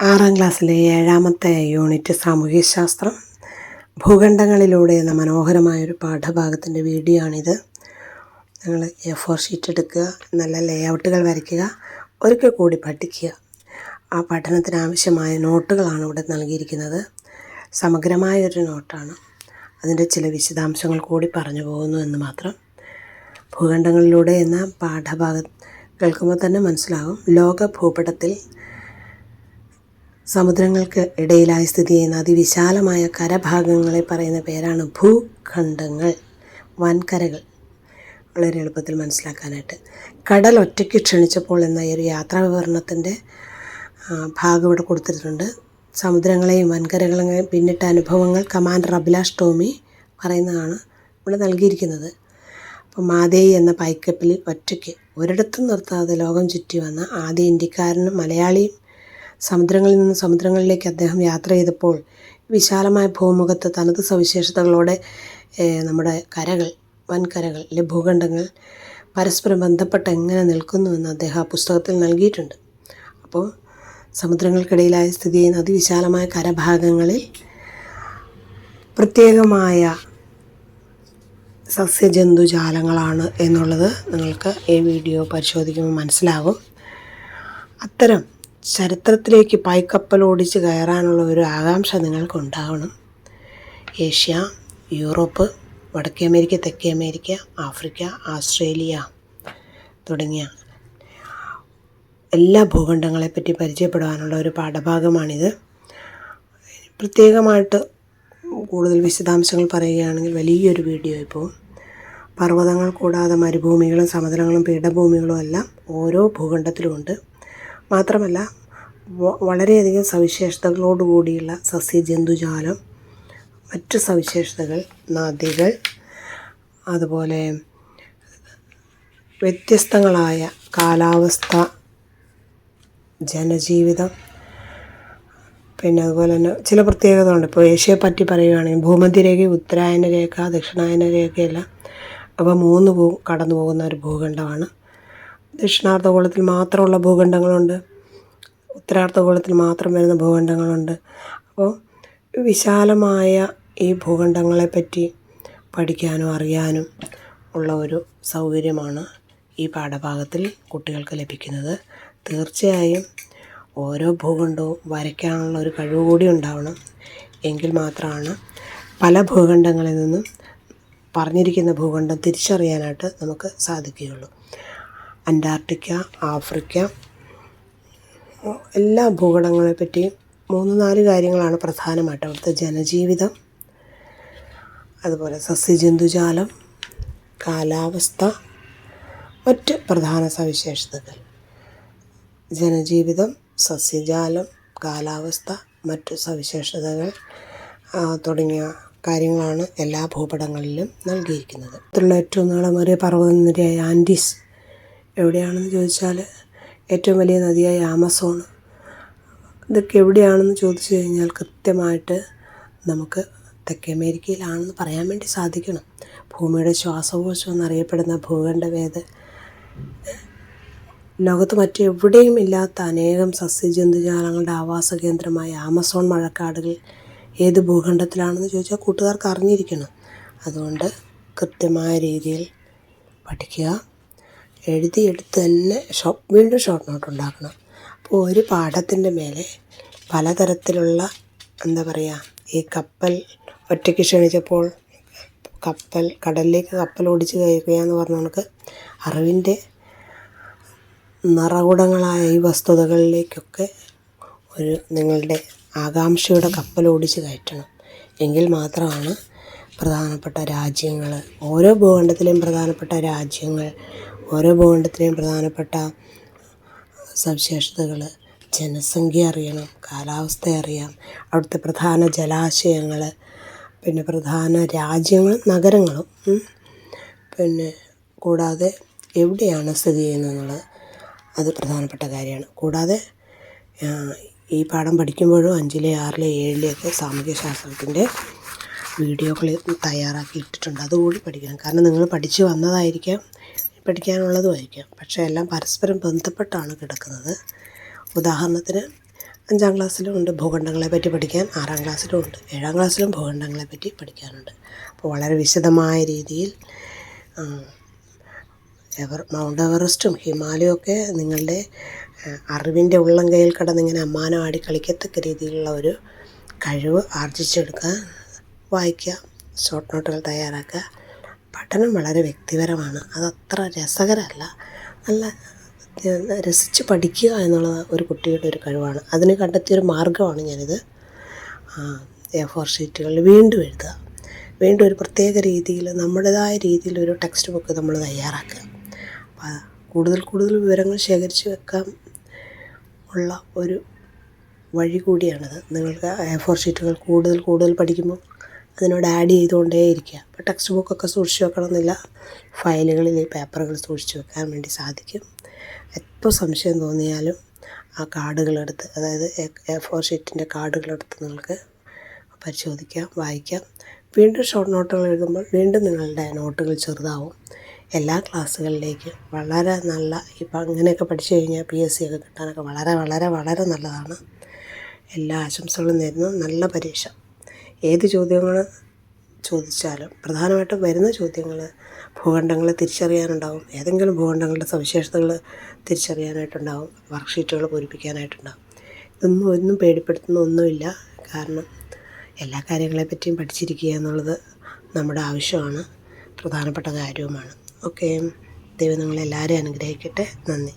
ആറാം ക്ലാസ്സിലെ ഏഴാമത്തെ യൂണിറ്റ് സാമൂഹ്യശാസ്ത്രം. ഭൂഖണ്ഡങ്ങളിലൂടെ എന്ന മനോഹരമായൊരു പാഠഭാഗത്തിന്റെ വീഡിയോ ആണിത് നിങ്ങൾ എ ഫോർ ഷീറ്റ് എടുക്കുക നല്ല ലേഔട്ടുകൾ വരയ്ക്കുക ഒരിക്കൽ കൂടി പഠിക്കുക. ആ പഠനത്തിനാവശ്യമായ നോട്ടുകളാണ് ഇവിടെ നൽകിയിരിക്കുന്നത്. സമഗ്രമായൊരു നോട്ടാണ്. അതിന്റെ ചില വിശദാംശങ്ങൾ കൂടി പറഞ്ഞു പോകുന്നു എന്ന് മാത്രം. ഭൂഖണ്ഡങ്ങളിലൂടെ എന്ന പാഠഭാഗം കേൾക്കുമ്പോൾ തന്നെ മനസ്സിലാകും. ലോക ഭൂപടത്തിൽ സമുദ്രങ്ങൾക്ക് ഇടയിലായി സ്ഥിതി ചെയ്യുന്ന അതിവിശാലമായ കരഭാഗങ്ങളെ പറയുന്ന പേരാണ് ഭൂഖണ്ഡങ്ങൾ വൻകരകൾ. വളരെ എളുപ്പത്തിൽ മനസ്സിലാക്കാനായിട്ട്. കടൽ ഒറ്റയ്ക്ക് ക്ഷണിച്ചപ്പോൾ എന്ന ഈ ഒരു യാത്രാ വിവരണത്തിന്റെ ഭാഗം ഇവിടെ കൊടുത്തിട്ടുണ്ട്. സമുദ്രങ്ങളെയും വൻകരകളെയും പിന്നിട്ട അനുഭവങ്ങൾ കമാൻഡർ അഭിലാഷ് ടോമി പറയുന്നതാണ് ഇവിടെ നൽകിയിരിക്കുന്നത്. അപ്പോൾ മാതേയി എന്ന പൈക്കപ്പിൽ ഒറ്റയ്ക്ക് ഒരിടത്തും നിർത്താതെ ലോകം ചുറ്റി വന്ന ആദ്യ ഇന്ത്യക്കാരനും മലയാളിയും സമുദ്രങ്ങളിൽ നിന്ന് സമുദ്രങ്ങളിലേക്ക് അദ്ദേഹം യാത്ര ചെയ്തപ്പോൾ വിശാലമായ ഭൂമുഖത്ത് തനത് സവിശേഷതകളോടെ നമ്മുടെ കരകൾ വൻകരകൾ അല്ലെ ഭൂഖണ്ഡങ്ങൾ പരസ്പരം ബന്ധപ്പെട്ട് എങ്ങനെ നിൽക്കുന്നുവെന്ന് അദ്ദേഹം ആ പുസ്തകത്തിൽ നൽകിയിട്ടുണ്ട്. അപ്പോൾ സമുദ്രങ്ങൾക്കിടയിലായ സ്ഥിതി ചെയ്യുന്ന അതിവിശാലമായ കരഭാഗങ്ങളിൽ പ്രത്യേകമായ സസ്യജന്തുജാലങ്ങളാണ് എന്നുള്ളത് നിങ്ങൾക്ക് ഈ വീഡിയോ പരിശോധിക്കുമ്പോൾ മനസ്സിലാകും അത്തരം ചരിത്രത്തിലേക്ക് പായ്ക്കപ്പൽ ഓടിച്ച് കയറാനുള്ള ഒരു ആകാംക്ഷ നിങ്ങൾക്കുണ്ടാവണം. ഏഷ്യ യൂറോപ്പ് വടക്കേ അമേരിക്ക തെക്കേ അമേരിക്ക ആഫ്രിക്ക ആസ്ട്രേലിയ തുടങ്ങിയ എല്ലാ ഭൂഖണ്ഡങ്ങളെപ്പറ്റി പരിചയപ്പെടുവാനുള്ള ഒരു പാഠഭാഗമാണിത്. പ്രത്യേകമായിട്ട് കൂടുതൽ വിശദാംശങ്ങൾ പറയുകയാണെങ്കിൽ വലിയൊരു വീഡിയോ ഇപ്പോൾ. പർവതങ്ങൾ കൂടാതെ മരുഭൂമികളും സമതലങ്ങളും പീഠഭൂമികളും എല്ലാം ഓരോ ഭൂഖണ്ഡത്തിലുമുണ്ട്. മാത്രമല്ല വളരെയധികം സവിശേഷതകളോടുകൂടിയുള്ള സസ്യജന്തുജാലം മറ്റ് സവിശേഷതകൾ നദികൾ അതുപോലെ വ്യത്യസ്തങ്ങളായ കാലാവസ്ഥ ജനജീവിതം പിന്നെ അതുപോലെ തന്നെ ചില പ്രത്യേകതകളുണ്ട്. ഇപ്പോൾ ഏഷ്യയെ പറ്റി പറയുകയാണെങ്കിൽ ഭൂമധ്യരേഖ ഉത്തരായന രേഖ ദക്ഷിണായന രേഖയെല്ലാം അപ്പോൾ മൂന്ന് ഭൂ കടന്നു പോകുന്ന ഒരു ഭൂഖണ്ഡമാണ്. ദക്ഷിണാർദ്ധഗോളത്തിൽ മാത്രമുള്ള ഭൂഖണ്ഡങ്ങളുണ്ട്. ഉത്തരാർദ്ധഗോളത്തിൽ മാത്രം വരുന്ന ഭൂഖണ്ഡങ്ങളുണ്ട്. അപ്പോൾ വിശാലമായ ഈ ഭൂഖണ്ഡങ്ങളെപ്പറ്റി പഠിക്കാനും അറിയാനും ഉള്ള ഒരു സൗകര്യമാണ് ഈ പാഠഭാഗത്തിൽ കുട്ടികൾക്ക് ലഭിക്കുന്നത്. തീർച്ചയായും ഓരോ ഭൂഖണ്ഡവും വരയ്ക്കാനുള്ള ഒരു കഴിവ് കൂടി ഉണ്ടാവണം. എങ്കിൽ മാത്രമാണ് പല ഭൂഖണ്ഡങ്ങളിൽ നിന്നും പറഞ്ഞിരിക്കുന്ന ഭൂഖണ്ഡം തിരിച്ചറിയാനായിട്ട് നമുക്ക് സാധിക്കുകയുള്ളൂ. അന്റാർട്ടിക്ക ആഫ്രിക്ക എല്ലാ ഭൂഖണ്ഡങ്ങളെ പറ്റിയും മൂന്ന് നാല് കാര്യങ്ങളാണ് പ്രധാനമായിട്ട് അവിടുത്തെ ജനജീവിതം. അതുപോലെ സസ്യജന്തുജാലം കാലാവസ്ഥ മറ്റ് പ്രധാന സവിശേഷതകൾ. ജനജീവിതം സസ്യജാലം കാലാവസ്ഥ മറ്റ് സവിശേഷതകൾ തുടങ്ങിയ കാര്യങ്ങളാണ് എല്ലാ ഭൂപടങ്ങളിലും നൽകിയിരിക്കുന്നത്. ഇതിലുള്ള ഏറ്റവും നീളമേറിയ പർവതനിരയായ ആൻഡീസ് എവിടെയാണെന്ന് ചോദിച്ചാൽ ഏറ്റവും വലിയ നദിയായ ആമസോൺ. ഇതൊക്കെ എവിടെയാണെന്ന് ചോദിച്ചു കഴിഞ്ഞാൽ കൃത്യമായിട്ട് നമുക്ക് തെക്കേ അമേരിക്കയിലാണെന്ന് പറയാൻ വേണ്ടി സാധിക്കണം. ഭൂമിയുടെ ശ്വാസകോശം എന്നറിയപ്പെടുന്ന ഭൂഖണ്ഡവേദ ലോകത്ത് മറ്റെവിടെയും ഇല്ലാത്ത അനേകം സസ്യജന്തുജാലങ്ങളുടെ ആവാസ കേന്ദ്രമായ ആമസോൺ മഴക്കാടുകൾ ഏത് ഭൂഖണ്ഡത്തിലാണെന്ന് ചോദിച്ചാൽ കൂട്ടുകാർക്ക് അറിഞ്ഞിരിക്കണം. അതുകൊണ്ട് കൃത്യമായ രീതിയിൽ പഠിക്കുക. എഴുതിയെടുത്ത് തന്നെ ഷോ വീണ്ടും ഷോർട്ട് നോട്ട് ഉണ്ടാക്കണം അപ്പോൾ ഒരു പാഠത്തിന്റെ മേലെ പലതരത്തിലുള്ള എന്താ പറയുക ഈ കപ്പൽ ഒറ്റയ്ക്ക് ക്ഷണിച്ചപ്പോൾ കപ്പൽ കടലിലേക്ക് കപ്പൽ ഓടിച്ച് കയറുകയെന്ന് പറഞ്ഞ കണക്ക് അറിവിന്റെ നിറകുടങ്ങളായ ഈ വസ്തുതകളിലേക്കൊക്കെ ഒരു നിങ്ങളുടെ ആകാംക്ഷയുടെ കപ്പൽ ഓടിച്ച് കയറ്റണം. എങ്കിൽ മാത്രമാണ് പ്രധാനപ്പെട്ട രാജ്യങ്ങൾ ഓരോ ഭൂഖണ്ഡത്തിലെയും പ്രധാനപ്പെട്ട രാജ്യങ്ങൾ ഓരോ ഭൂഖണ്ഡത്തിലെയും പ്രധാനപ്പെട്ട സവിശേഷതകൾ. ജനസംഖ്യ അറിയണം കാലാവസ്ഥ അറിയാം അവിടുത്തെ പ്രധാന ജലാശയങ്ങൾ പിന്നെ പ്രധാന രാജ്യങ്ങളും നഗരങ്ങളും പിന്നെ കൂടാതെ എവിടെയാണ് സ്ഥിതി ചെയ്യുന്നതെന്നുള്ളത്. അത് പ്രധാനപ്പെട്ട കാര്യമാണ്. കൂടാതെ ഈ പാഠം പഠിക്കുമ്പോഴും അഞ്ചിലെ ആറിലെ ഏഴിലെയൊക്കെ സാമൂഹ്യശാസ്ത്രത്തിന്റെ വീഡിയോകൾ തയ്യാറാക്കി ഇട്ടിട്ടുണ്ട് അതുകൂടി പഠിക്കണം. കാരണം നിങ്ങൾ പഠിച്ചു വന്നതായിരിക്കാം. പഠിക്കാനുള്ളതുമായിരിക്കാം. പക്ഷേ എല്ലാം പരസ്പരം ബന്ധപ്പെട്ടാണ് കിടക്കുന്നത്. ഉദാഹരണത്തിന് അഞ്ചാം ക്ലാസ്സിലും ഉണ്ട് ഭൂഖണ്ഡങ്ങളെ പറ്റി പഠിക്കാൻ ആറാം ക്ലാസ്സിലും ഉണ്ട് ഏഴാം ക്ലാസ്സിലും ഭൂഖണ്ഡങ്ങളെ പറ്റി പഠിക്കാനുണ്ട്. അപ്പോൾ വളരെ വിശദമായ രീതിയിൽ എവർ മൗണ്ട് എവറസ്റ്റും ഹിമാലയമൊക്കെ നിങ്ങളുടെ അറിവിന്റെ ഉള്ളം കയ്യിൽ കടന്നിങ്ങനെ അമ്മാനം ആടി കളിക്കത്തക്ക രീതിയിലുള്ള ഒരു കഴിവ് ആർജിച്ചെടുക്കാൻ വായിക്കുക ഷോർട്ട് നോട്ടുകൾ തയ്യാറാക്കുക പഠനം വളരെ വ്യക്തിപരമാണ്. അതത്ര രസകരമല്ല നല്ല രസിച്ച് പഠിക്കുക എന്നുള്ളത് ഒരു കുട്ടിയുടെ ഒരു കഴിവാണ്. അതിന് കണ്ടെത്തിയൊരു മാർഗമാണ് ഞാനിത്. എ ഫോർ ഷീറ്റുകളിൽ വീണ്ടും എഴുതുക. വീണ്ടും ഒരു പ്രത്യേക രീതിയിൽ നമ്മുടേതായ രീതിയിൽ ഒരു ടെക്സ്റ്റ് ബുക്ക് നമ്മൾ തയ്യാറാക്കുക. അപ്പോൾ കൂടുതൽ കൂടുതൽ വിവരങ്ങൾ ശേഖരിച്ച് വെക്കാൻ ഉള്ള ഒരു വഴി കൂടിയാണത്. നിങ്ങൾക്ക് എ ഫോർ ഷീറ്റുകൾ കൂടുതൽ കൂടുതൽ പഠിക്കുമ്പോൾ അതിനോട് ആഡ് ചെയ്തുകൊണ്ടേ ഇരിക്കുക. അപ്പോൾ ടെക്സ്റ്റ് ബുക്കൊക്കെ സൂക്ഷിച്ച് വെക്കണമെന്നില്ല. ഫയലുകളിൽ പേപ്പറുകൾ സൂക്ഷിച്ച് വെക്കാൻ വേണ്ടി സാധിക്കും. എപ്പോൾ സംശയം തോന്നിയാലും ആ കാർഡുകളെടുത്ത് അതായത് എ ഫോർ ഷീറ്റിന്റെ കാർഡുകളെടുത്ത് നിങ്ങൾക്ക് പരിശോധിക്കാം വായിക്കാം. വീണ്ടും ഷോർട്ട് നോട്ടുകൾ എഴുതുമ്പോൾ വീണ്ടും നിങ്ങളുടെ നോട്ടുകൾ ചെറുതാവും. എല്ലാ ക്ലാസ്സുകളിലേക്കും വളരെ നല്ല ഇപ്പം അങ്ങനെയൊക്കെ പഠിച്ചു കഴിഞ്ഞാൽ പി എസ് സി ഒക്കെ കിട്ടാനൊക്കെ വളരെ വളരെ വളരെ നല്ലതാണ്. എല്ലാ ആശംസകളും നേരുന്നു. നല്ല പരീക്ഷ. ഏത് ചോദ്യങ്ങൾ ചോദിച്ചാലും പ്രധാനമായിട്ടും വരുന്ന ചോദ്യങ്ങൾ ഭൂഖണ്ഡങ്ങൾ തിരിച്ചറിയാനുണ്ടാവും. ഏതെങ്കിലും ഭൂഖണ്ഡങ്ങളുടെ സവിശേഷതകൾ തിരിച്ചറിയാനായിട്ടുണ്ടാവും. വർക്ക്ഷീറ്റുകൾ പൂരിപ്പിക്കാനായിട്ടുണ്ടാവും. ഇതൊന്നും ഒന്നും പേടിപ്പെടുത്തുന്ന ഒന്നുമില്ല. കാരണം എല്ലാ കാര്യങ്ങളെപ്പറ്റിയും പഠിച്ചിരിക്കുക എന്നുള്ളത് നമ്മുടെ ആവശ്യമാണ്. പ്രധാനപ്പെട്ട കാര്യവുമാണ്. ഓക്കെ. ദൈവം നിങ്ങളെല്ലാവരെയും അനുഗ്രഹിക്കട്ടെ. നന്ദി.